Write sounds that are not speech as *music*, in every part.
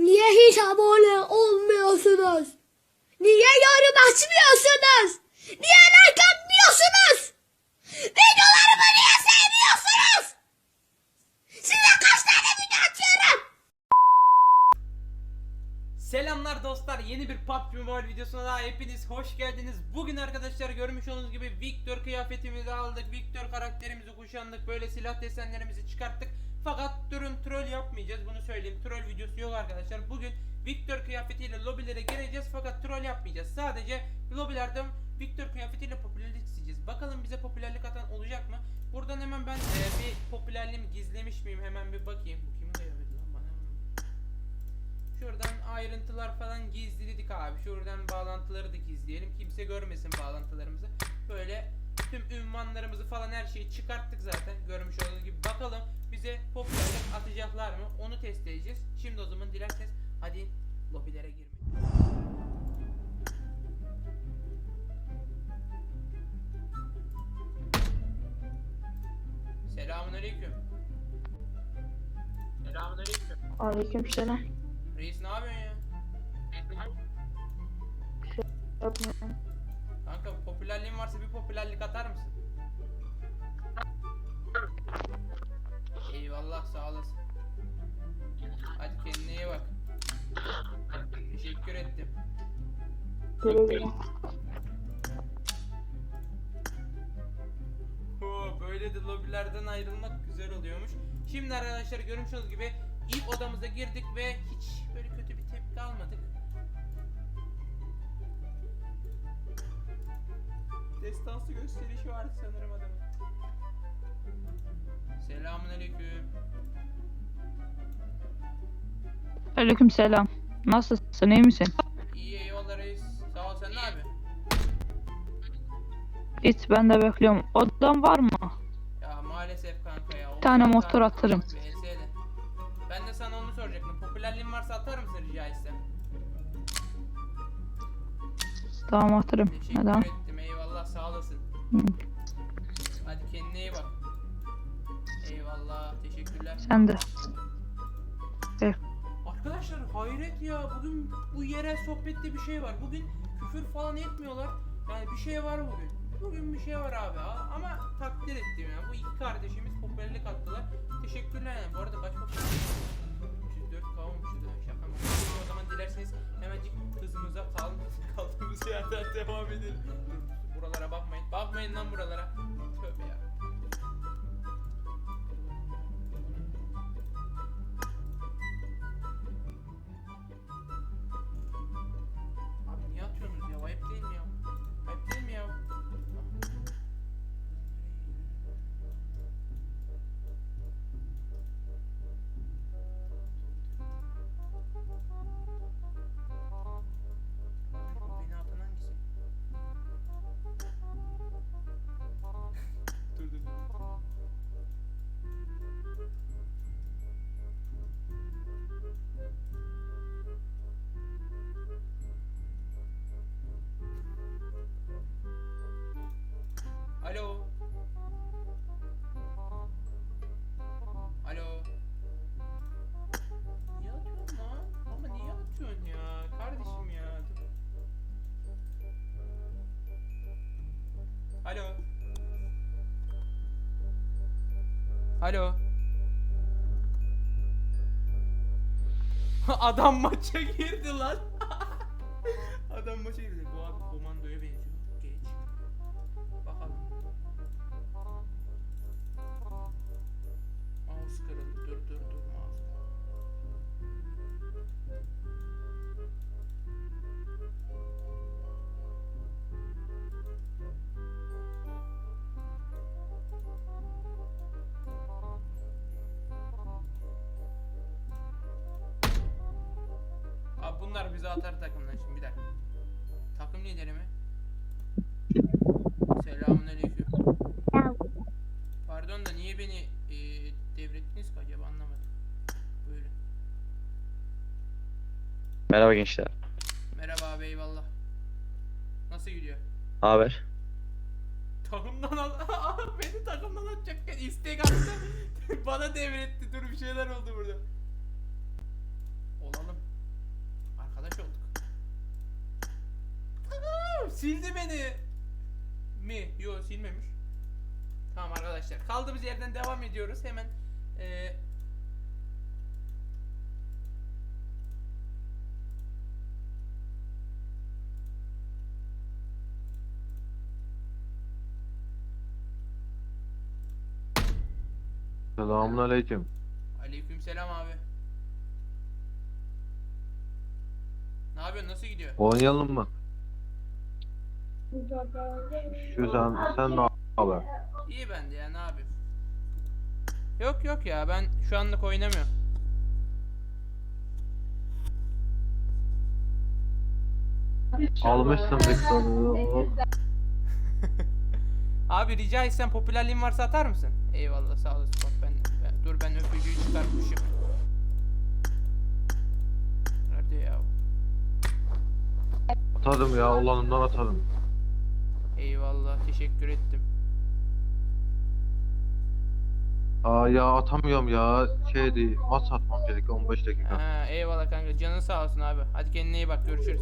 Niye hiç abone olmuyorsunuz? Niye yorum açmıyorsunuz? Niye like atmıyorsunuz? Videolarımı niye sevmiyorsunuz? Size kaç tane video atıyorum? Selamlar dostlar yeni bir PUBG Mobile videosuna daha hepiniz hoş geldiniz. Bugün arkadaşlar görmüş olduğunuz gibi Victor kıyafetimizi aldık. Victor karakterimizi kuşandık. Böyle silah desenlerimizi çıkarttık. Fakat durun troll yapmayacağız söyleyeyim. Troll videosu yok arkadaşlar. Bugün Victor kıyafetiyle lobilere gireceğiz fakat troll yapmayacağız. Sadece lobilerde Victor kıyafetiyle popülerlik isteyeceğiz. Bakalım bize popülerlik atan olacak mı? Buradan hemen ben e, bir popülerliğimi gizlemiş miyim? Hemen bir bakayım. Bu kimin kıyafeti lan bana? Şuradan ayrıntılar falan gizledik abi. Şuradan bağlantıları da gizleyelim. Kimse görmesin bağlantılarımızı. Böyle tüm ünvanlarımızı falan her şeyi çıkarttık zaten. Görmüş olduğunuz gibi. Bakalım bize popülerlik atacaklar mı? Onu test edeceğiz. Şimdi o zaman dilerseniz hadi lobilere girmeyin. Selamun aleyküm. Selamun aleyküm. Aleykümselam. Reis ne yapıyorsun ya? Yapmıyorum. Kanka popülerliğin varsa bir popülerlik atar mısın? Ettim. Güle güle. Oo, böyle de lobilerden ayrılmak güzel oluyormuş. Şimdi arkadaşlar görmüş olduğunuz gibi ilk odamıza girdik ve hiç böyle kötü bir tepki almadık. Destansı gösterişi vardı sanırım adamın. Selamun aleyküm. Aleykümselam. Nasılsın? iyi misin? İyi eyvallah reis. Sağ ol sen ne yapıyorsun? Hiç ben de bekliyorum. Odan var mı? Ya maalesef kanka ya. Bir tane motor abi. atarım. VS'de. Ben de sana onu soracaktım. Popülerliğin varsa atar mısın rica etsem? Tamam atarım. Teşekkür Neden? ettim eyvallah sağ olasın. Hı. Hadi kendine iyi bak. Eyvallah teşekkürler. Sen de. Arkadaşlar hayret ya bugün bu yere sohbette bir şey var. Bugün küfür falan etmiyorlar. Yani bir şey var bugün. Bugün bir şey var abi ama takdir ettim ya. Bu iki kardeşimiz popülerlik attılar. Teşekkürler yani. Bu arada kaç popülerlik? 304 kalmışız ha şaka? O zaman dilerseniz hemencik hızımıza kal *laughs* kaldığımız yerden devam edelim. Buralara bakmayın. Bakmayın lan buralara. Alo. *laughs* Adam maça girdi lan. *laughs* Adam maça girdi. Bu abi komandoya benziyor. Geç. Bakalım. Mouse kırıldı. Dur dur dur mouse. Bunlar bize atar takımdan şimdi bir dakika. Takım lideri mi? Selamünaleyküm. Pardon da niye beni e, devrettiniz ki acaba anlamadım. Buyurun. Merhaba gençler. Merhaba abi eyvallah. Nasıl gidiyor? Haber? Takımdan al *laughs* beni takımdan atacakken istek attı. *laughs* Bana devretti. Dur bir şeyler oldu burada. Sildi beni. Mi? Yo silmemiş. Tamam arkadaşlar. Kaldığımız yerden devam ediyoruz. Hemen e, Selamun aleyküm. Aleykümselam abi. Ne yapıyorsun? Nasıl gidiyor? Oynayalım mı? Şu sen, sen ne haber? İyi bende ya ne yapayım? Yok yok ya ben şu anlık oynamıyorum. Almışsın Victor'u. *laughs* Abi rica etsem popülerliğin varsa atar mısın? Eyvallah sağ olasın bak ben, ben- dur ben öpücüğü çıkartmışım. Nerede ya? Atarım ya olanından atarım. Teşekkür ettim. Aa ya atamıyorum ya. Şey değil. Maç atmam gerek 15 dakika. Ha, eyvallah kanka canın sağ olsun abi. Hadi kendine iyi bak görüşürüz.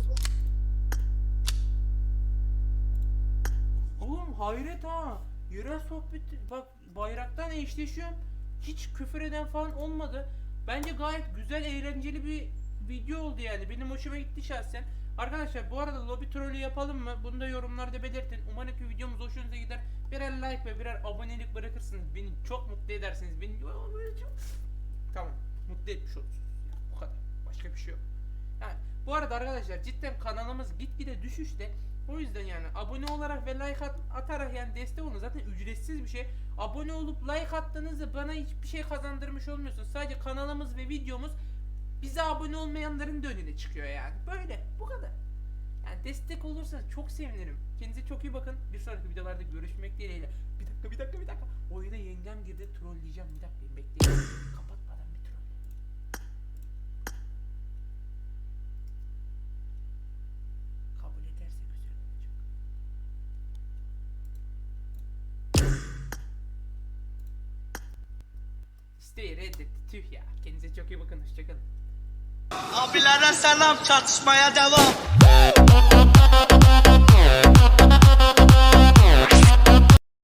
Oğlum hayret ha. Yerel sohbeti bak bayraktan eşleşiyorum. Hiç küfür eden falan olmadı. Bence gayet güzel eğlenceli bir video oldu yani. Benim hoşuma gitti şahsen. Arkadaşlar bu arada lobby trollü yapalım mı? Bunu da yorumlarda belirtin. Umarım ki videomuz hoşunuza gider. Birer like ve birer abonelik bırakırsınız. Beni çok mutlu edersiniz. Beni Tamam. Mutlu etmiş olursunuz. Ya, bu kadar. Başka bir şey yok. Yani, bu arada arkadaşlar cidden kanalımız gitgide düşüşte. O yüzden yani abone olarak ve like at- atarak yani destek olun. Zaten ücretsiz bir şey. Abone olup like attığınızda bana hiçbir şey kazandırmış olmuyorsunuz. Sadece kanalımız ve videomuz bize abone olmayanların da önüne çıkıyor yani. Böyle. Bu kadar. Yani destek olursanız çok sevinirim. Kendinize çok iyi bakın. Bir sonraki videolarda görüşmek dileğiyle. Bir dakika bir dakika bir dakika. Oyuna yengem girdi trolleyeceğim. Bir dakika bekleyin. Kapatmadan bir troll. Kabul ederse güzel olacak. Reddetti. Tüh ya. Kendinize çok iyi bakın. Hoşçakalın. Abilere selam çatışmaya devam.